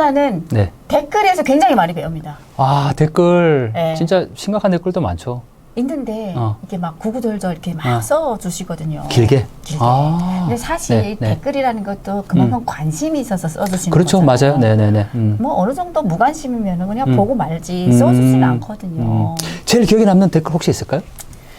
저는 네. 댓글에서 굉장히 많이 배웁니다. 아, 댓글. 네. 진짜 심각한 댓글도 많죠. 있는데 어. 이게 막 구구절절 이렇게 막 어. 써주시거든요. 길게. 길게. 아. 근데 사실 네, 네. 댓글이라는 것도 그만큼 관심이 있어서 써주시는 그렇죠. 거잖아요. 맞아요. 네네네. 음. 뭐 어느 정도 무관심이면 그냥 음. 보고 말지 음. 써주지는 않거든요. 제일 기억에 남는 댓글 혹시 있을까요?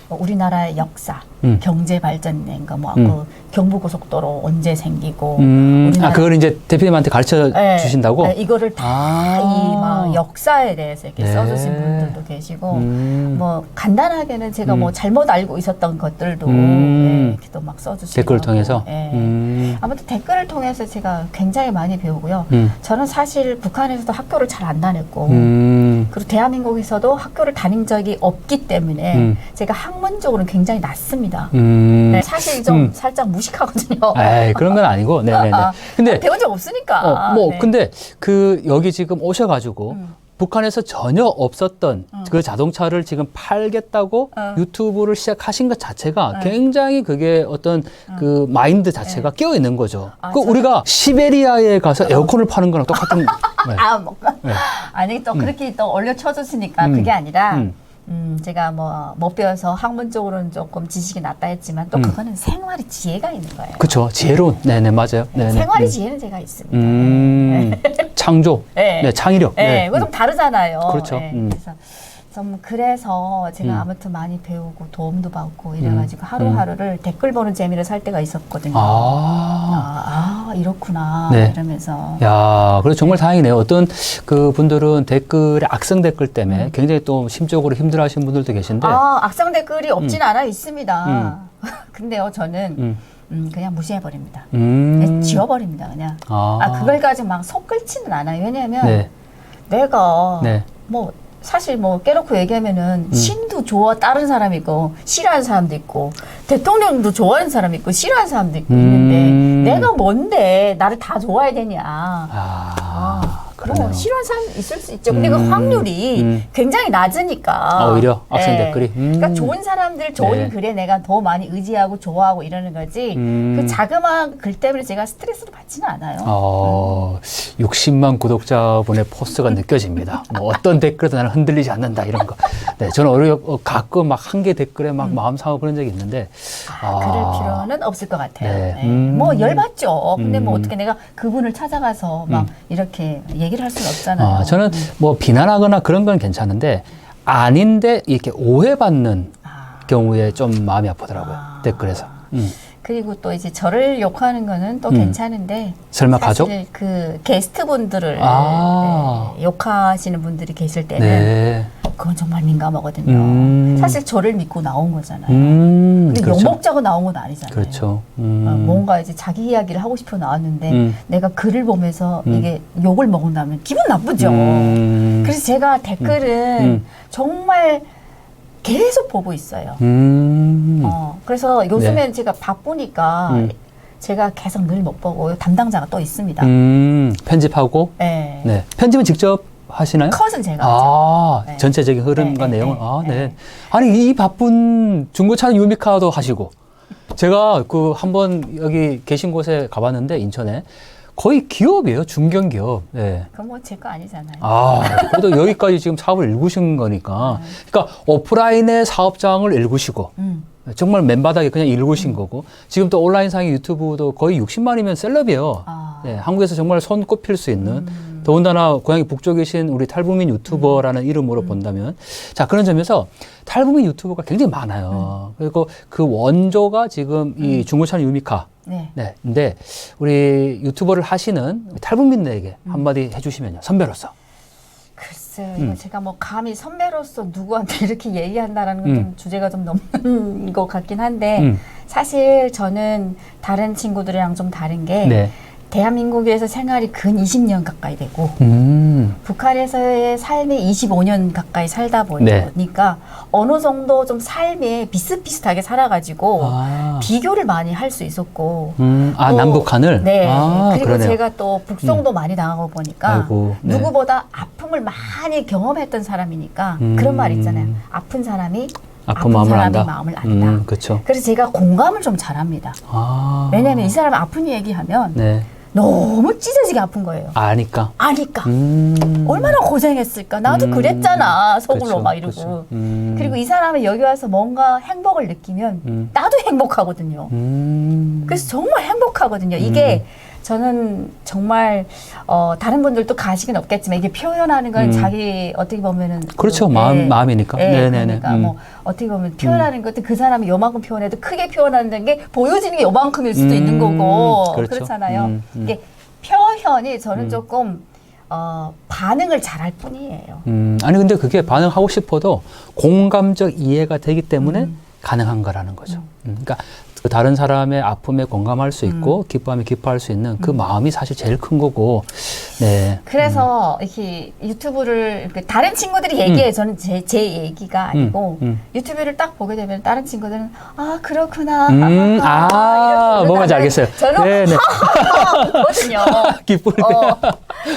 뭐 우리나라의 역사, 음. 경제 발전된 거, 뭐 음. 그 경부고속도로 언제 생기고, 음, 아, 그걸 이제 대표님한테 가르쳐 네, 주신다고? 네, 이거를 다 아. 이막 역사에 대해서 이렇게 네. 써주신 분들도 계시고, 음. 뭐 간단하게는 제가 음. 뭐 잘못 알고 있었던 것들도 음. 네, 이렇게 또 막 써주시고 댓글을 통해서? 네. 음. 아무튼 댓글을 통해서 제가 굉장히 많이 배우고요. 음. 저는 사실 북한에서도 학교를 잘 안 다녔고, 음. 그리고 대한민국에서도 학교를 다닌 적이 없기 때문에 음. 제가 학문적으로는 굉장히 낮습니다. 음. 네, 사실 좀 음. 살짝 무식하거든요. 에이, 그런 건 아니고. 네네네. 아, 근데, 배운 적 없으니까. 어, 뭐, 네. 근데 그, 여기 지금 오셔가지고, 음. 북한에서 전혀 없었던 음. 그 자동차를 지금 팔겠다고 어. 유튜브를 시작하신 것 자체가 네. 굉장히 그게 어떤 그 마인드 자체가 끼어 있는 거죠. 아, 그 저- 우리가 시베리아에 가서 에어컨을 파는 거랑 똑같은. 네. 아, 뭐, 네. 아니 또 그렇게 또 올려 쳐주시니까 음. 그게 아니라 음. 음. 제가 뭐 못 배워서 학문적으로는 조금 지식이 낮다 했지만 또 음. 그거는 생활의 지혜가 있는 거예요. 그쵸. 지혜로운. 네네, 맞아요. 네, 네네. 생활의 음. 지혜는 제가 있습니다. 음, 창조. 네. 네, 창의력. 네, 그거 좀 다르잖아요. 그렇죠. 네, 음. 그래서 좀 그래서 제가 음. 아무튼 많이 배우고 도움도 받고 이래가지고 하루하루를 댓글 보는 재미를 살 때가 있었거든요. 아. 아, 아, 이렇구나 네. 이러면서 야, 그래 정말 다행이네요. 어떤 그 분들은 댓글에 악성 댓글 때문에 굉장히 또 심적으로 힘들어하시는 분들도 계신데, 음. 아 악성 댓글이 없진 않아 있습니다. 근데요 저는 음, 음, 그냥 무시해버립니다. 음, 그냥 지워버립니다 그냥. 아, 아, 그걸 가지고 막속 끓지는 않아요. 왜냐하면 네, 내가 네, 뭐 사실 뭐 깨놓고 얘기하면은 음. 신도 좋아 다른 사람이 있고 싫어하는 사람도 있고 대통령도 좋아하는 사람이 있고 싫어하는 사람도 있고 음. 있는데 내가 뭔데 나를 다 좋아해야 되냐. 아, 아, 그러네요. 뭐 싫어하는 사람 있을 수 있죠. 근데 음, 그 확률이 음. 굉장히 낮으니까. 아, 오히려 악성 네. 댓글이? 음. 그러니까 좋은 사람들 좋은 네. 글에 내가 더 많이 의지하고 좋아하고 이러는 거지. 음. 그 자그마한 글 때문에 제가 스트레스를 받지는 않아요. 어, 60만 구독자분의 포스가 느껴집니다. 뭐 어떤 댓글도 나는 흔들리지 않는다 이런 거. 네, 저는 오히려 어, 가끔 막 한 개 댓글에 막 마음 상하고 그런 적이 있는데. 음. 아, 그럴 필요는 없을 것 같아요. 네. 네. 음. 뭐 열받죠. 근데 뭐 음. 어떻게 내가 그분을 찾아가서 막 이렇게 얘기를 할 수는 없잖아요. 아, 저는 뭐 비난하거나 그런 건 괜찮은데 아닌데 이렇게 오해받는 아, 경우에 좀 마음이 아프더라고요. 아. 댓글에서. 음. 그리고 또 이제 저를 욕하는 거는 또 음. 괜찮은데 설마 가족? 그 게스트분들을 아. 네, 욕하시는 분들이 계실 때는 네. 그건 정말 민감하거든요. 음. 사실 저를 믿고 나온 거잖아요. 음. 근데 그렇죠. 욕먹자고 나온 건 아니잖아요. 그렇죠. 어, 음. 뭔가 이제 자기 이야기를 하고 싶어 나왔는데 음. 내가 글을 보면서 음. 이게 욕을 먹는다면 기분 나쁘죠. 음. 그래서 제가 댓글은 음. 정말 계속 보고 있어요. 음. 어, 그래서 요즘엔 제가 바쁘니까 음. 제가 계속 늘 못 보고 담당자가 또 있습니다. 음. 편집하고 네. 네. 편집은 직접 하시나요? 컷은 제가 하죠. 아, 네. 전체적인 흐름과 네, 네, 내용을. 네, 아, 네. 네. 아니, 이 바쁜 중고차는 유미카도 하시고. 제가 그 한번 여기 계신 곳에 가봤는데, 인천에. 거의 기업이에요. 중견기업. 네. 그건 뭐 제 거 아니잖아요. 아, 그래도 여기까지 지금 사업을 일구신 거니까. 그러니까 오프라인의 사업장을 일구시고, 음. 정말 맨바닥에 그냥 일구신 거고, 지금 또 온라인상의 유튜브도 거의 60만이면 셀럽이에요. 아. 네, 한국에서 정말 손 꼽힐 수 있는 음. 더군다나 고향이 북쪽이신 우리 탈북민 유튜버라는 이름으로 본다면 자 그런 점에서 탈북민 유튜버가 굉장히 많아요. 그리고 그 원조가 지금 이 중고차는 유미카. 네. 네. 근데 우리 유튜버를 하시는 탈북민들에게 한마디 해주시면요. 선배로서. 글쎄요, 음. 이거 제가 뭐 감히 선배로서 누구한테 이렇게 얘기한다라는 건 음. 좀 주제가 좀 넘는 것 같긴 한데 음. 사실 저는 다른 친구들이랑 좀 다른 게 네. 대한민국에서 생활이 근 20년 가까이 되고 음. 북한에서의 삶이 25년 가까이 살다 네. 보니까 어느 정도 좀 삶에 비슷비슷하게 살아가지고 아. 비교를 많이 할 수 있었고 음. 아 또- 남북한을. 네 아, 그리고 그러네요. 제가 또 북송도 많이 당하고 보니까 아이고, 네. 누구보다 아픔을 많이 경험했던 사람이니까 음. 그런 말 있잖아요 아픈 사람이 아픈 마음을 안다. 마음을 안다 음, 그렇죠. 그래서 제가 공감을 좀 잘합니다 아. 왜냐하면 이 사람 아픈 얘기하면 네. 너무 찢어지게 아픈 거예요. 아니까. 아니까. 음. 얼마나 고생했을까. 나도 음. 그랬잖아. 속으로 그쵸, 막 이러고. 그쵸. 음. 그리고 이 사람이 여기 와서 뭔가 행복을 느끼면 음. 나도 행복하거든요. 음. 그래서 정말 행복하거든요. 이게 저는 정말 어, 다른 분들도 가식은 없겠지만 이게 표현하는 건 음. 자기 어떻게 보면은 그렇죠. 그, 마음- 예. 마음이니까. 예, 네네네. 그러니까 음. 뭐 어떻게 보면 표현하는 것도 그 사람이 요만큼 표현해도 크게 표현하는 게 보여지는 게 요만큼일 수도 음. 있는 거고 그렇죠. 그렇잖아요. 음, 음. 이게 표현이 저는 음. 조금 어, 반응을 잘할 뿐이에요. 음, 아니 근데 그게 반응하고 싶어도 공감적 이해가 되기 때문에 음. 가능한 거라는 거죠. 음, 그러니까 그 다른 사람의 아픔에 공감할 수 있고 기뻐하면 기뻐할 수 있는 그 마음이 사실 제일 큰 거고, 네. 그래서 이렇게 유튜브를 이렇게 다른 친구들이 얘기해 저는 제, 제 얘기가 아니고 음. 유튜브를 딱 보게 되면 다른 친구들은 아 그렇구나 음, 아, 이렇게 뭐 뭔지 그러다가 알겠어요. 저는 네, 네. 하거든요. 기쁠 때. 어,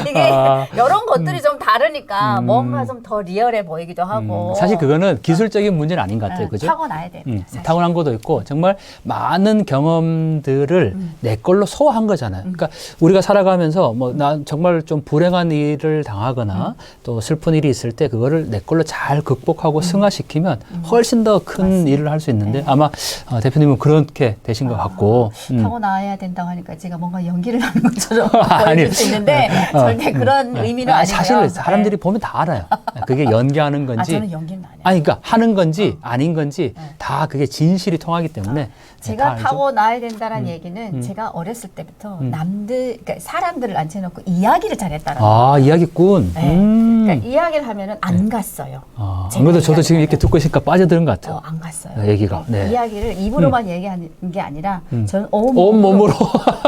이게 아. 이런 것들이 좀 다르니까 음. 뭔가 좀 더 리얼해 보이기도 하고 음, 사실 그거는 기술적인 문제는 아닌 것 같아요. 네, 그죠? 타고나야 됩니다. 음. 타고난 것도 있고 정말 많은 경험들을 음. 내 걸로 소화한 거잖아요. 그러니까 우리가 살아가면서 뭐난 정말 좀 불행한 일을 당하거나 음. 또 슬픈 일이 있을 때 그거를 내 걸로 잘 극복하고 승화시키면 음. 훨씬 더 큰 일을 할 수 있는데 네. 아마 어, 대표님은 그렇게 되신 것 같고 음. 타고나야 된다고 하니까 제가 뭔가 연기를 하는 것처럼. 보여질 수 있는데 어, 절대 그런 의미는 아, 아니고요. 사실 사람들이 네. 보면 다 알아요. 그게 연기하는 아 건지 저는 연기는 안 해요. 아니 그러니까 하는 건지 아닌 건지 네. 다 그게 진실이 통하기 때문에 네, 다 제가. 타고 나야 된다는 음. 얘기는 음. 제가 어렸을 때부터 음. 남들, 그러니까 사람들을 앉혀놓고 이야기를 잘했다는 아 이야기꾼. 네. 음. 그러니까 이야기를 하면은 안 갔어요. 아, 제가 아무래도 저도 지금 이렇게. 듣고 있으니까 빠져드는 것 같아요. 어, 안 갔어요. 네, 얘기가. 네. 이야기를 입으로만 얘기하는 게 아니라 음. 저는 온, 온 몸으로.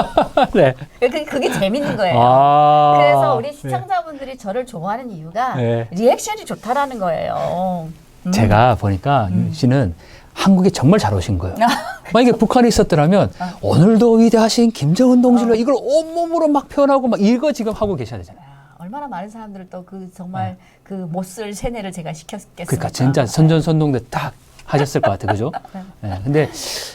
네. 그게, 그게 재밌는 거예요. 아. 그래서 우리 네. 시청자분들이 저를 좋아하는 이유가 네. 리액션이 좋다라는 거예요. 음. 제가 보니까 윤 씨는 한국에 정말 잘 오신 거예요. 만약에 북한에 있었더라면 아. 오늘도 위대하신 김정은 동지로 이걸 온몸으로 막 표현하고 막 이거 지금 하고 계셔야 되잖아요. 야, 얼마나 많은 사람들을 또 그 정말 그 못쓸 세뇌를 제가 시켰겠습니까? 네. 그러니까 진짜 선전선동대 딱 하셨을 것 같아요. 그죠? 네. 근데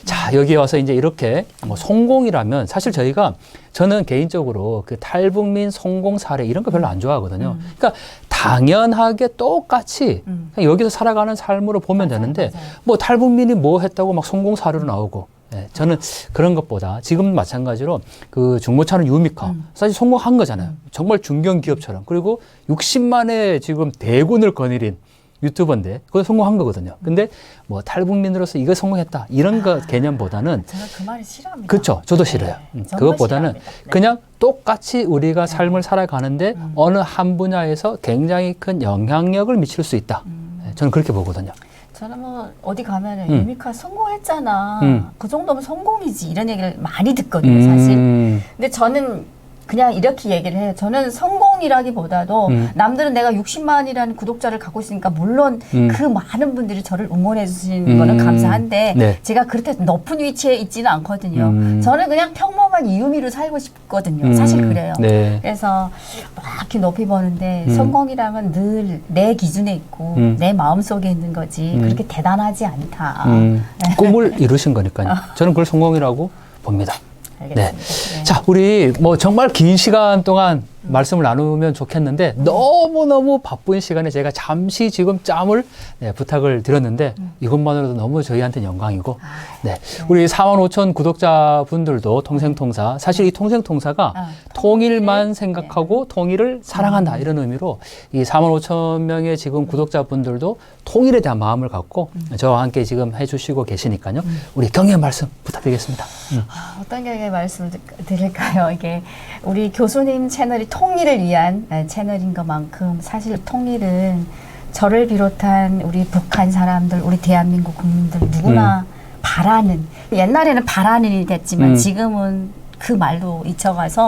자, 여기 와서 이제 이렇게 뭐 성공이라면 사실 저희가 저는 개인적으로 그 탈북민 성공 사례 이런 거 별로 안 좋아하거든요. 그러니까 당연하게 똑같이 음. 여기서 살아가는 삶으로 보면 맞아요, 되는데 맞아요. 뭐 탈북민이 뭐 했다고 막 성공 사례로 나오고 네, 저는 그런 것보다 지금 마찬가지로 그 중고차는 유미카 음. 사실 성공한 거잖아요. 정말 중견 기업처럼 그리고 60만의 지금 대군을 거느린 유튜버인데 그거 성공한 거거든요. 근데 뭐 탈북민으로서 이거 성공했다 이런 거 개념보다는 저는 그 말이 싫어합니다. 그렇죠. 저도 네, 싫어요. 음, 정말 그것보다는 싫어합니다. 네. 그냥 똑같이 우리가 삶을 살아가는데 음. 어느 한 분야에서 굉장히 큰 영향력을 미칠 수 있다. 음. 네, 저는 그렇게 보거든요. 저는 뭐 어디 가면은 음. 유미카 성공했잖아. 음. 그 정도면 성공이지 이런 얘기를 많이 듣거든요, 사실. 음, 근데 저는 그냥 이렇게 얘기를 해요. 저는 성공이라기보다도 음. 남들은 내가 60만이라는 구독자를 갖고 있으니까 물론 음. 그 많은 분들이 저를 응원해 주시는 음. 거는 감사한데 네. 제가 그렇게 높은 위치에 있지는 않거든요. 음. 저는 그냥 평범한 이유미로 살고 싶거든요. 음, 사실 그래요. 네. 그래서 막 이렇게 높이 보는데 음. 성공이라면 늘 내 기준에 있고 음. 내 마음속에 있는 거지 음. 그렇게 대단하지 않다. 음, 네. 꿈을 이루신 거니까요. 저는 그걸 성공이라고 봅니다. 알겠습니다. 네. 네. 자, 우리 뭐 정말 긴 시간 동안 말씀을 나누면 좋겠는데 너무너무 바쁜 시간에 제가 잠시 지금 짬을 네, 부탁을 드렸는데 이것만으로도 너무 저희한테는 영광이고 아, 네. 우리 4만 5천 구독자분들도 통생통사 사실 이 통생통사가 아, 통일만 생각하고 통일을 사랑한다 이런 의미로 이 4만 5천 명의 지금 구독자분들도 통일에 대한 마음을 갖고 저와 함께 지금 해주시고 계시니까요. 우리 경의 말씀 부탁드리겠습니다. 음. 아, 어떤 게 말씀을 드- 드릴까요? 이게 우리 교수님 채널이 통일을 위한 에, 채널인 것만큼 사실 통일은 저를 비롯한 우리 북한 사람들, 우리 대한민국 국민들 누구나 바라는 옛날에는 바라는이 됐지만 음. 지금은 그 말로 잊혀가서.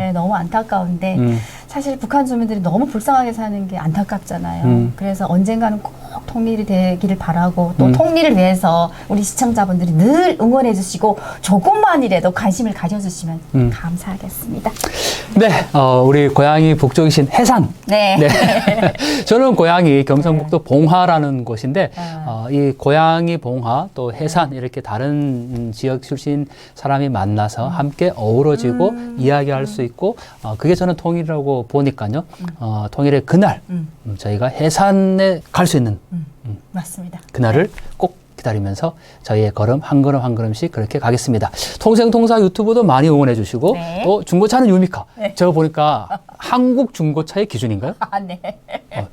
예, 너무 안타까운데 음. 사실 북한 주민들이 너무 불쌍하게 사는 게 안타깝잖아요. 음. 그래서 언젠가는 꼭 통일이 되기를 바라고 또 음. 통일을 위해서 우리 시청자분들이 늘 응원해 주시고 조금만이라도 관심을 가져 주시면 음. 감사하겠습니다. 네, 어, 우리 고향이 북쪽이신 해산. 네. 네. 저는 고향이 경상북도 봉화라는 곳인데, 아. 어, 이 고향이 봉화 또 해산 이렇게 다른 음, 지역 출신 사람이 만나서 함께 어우러지고 음. 이야기할 수 있고, 어, 그게 저는 통일이라고 보니까요. 어, 통일의 그날, 음, 음, 저희가 해산에 갈 수 있는 맞습니다. 그날을 꼭 기다리면서 저희의 걸음 한 걸음 한 걸음씩 그렇게 가겠습니다. 통생통사 유튜브도 많이 응원해 주시고 네. 또 중고차는 유미카. 네. 제가 보니까 한국 중고차의 기준인가요? 아, 네. 어,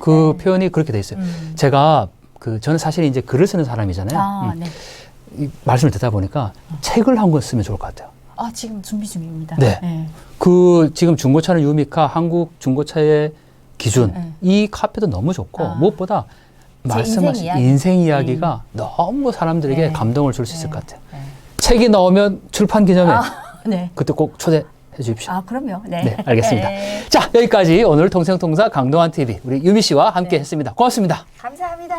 그 표현이 그렇게 돼 있어요. 음. 제가 그 저는 사실 이제 글을 쓰는 사람이잖아요. 아, 음, 네. 이 말씀을 듣다 보니까 책을 한 권 쓰면 좋을 것 같아요. 아, 지금 준비 중입니다. 네. 그 지금 중고차는 유미카 한국 중고차의 기준 네. 이 카페도 너무 좋고 아. 무엇보다 제 말씀하신 인생 이야기. 가 너무 사람들에게 네. 감동을 줄 수 있을 네. 것 같아요. 네. 책이 나오면 출판 기념회 아, 네. 그때 꼭 초대해 주십시오. 아, 그럼요. 네. 네, 알겠습니다. 네. 자, 여기까지 오늘 통생통사 강동원 TV 우리 유미 씨와 함께 네. 했습니다. 고맙습니다. 감사합니다.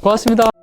고맙습니다.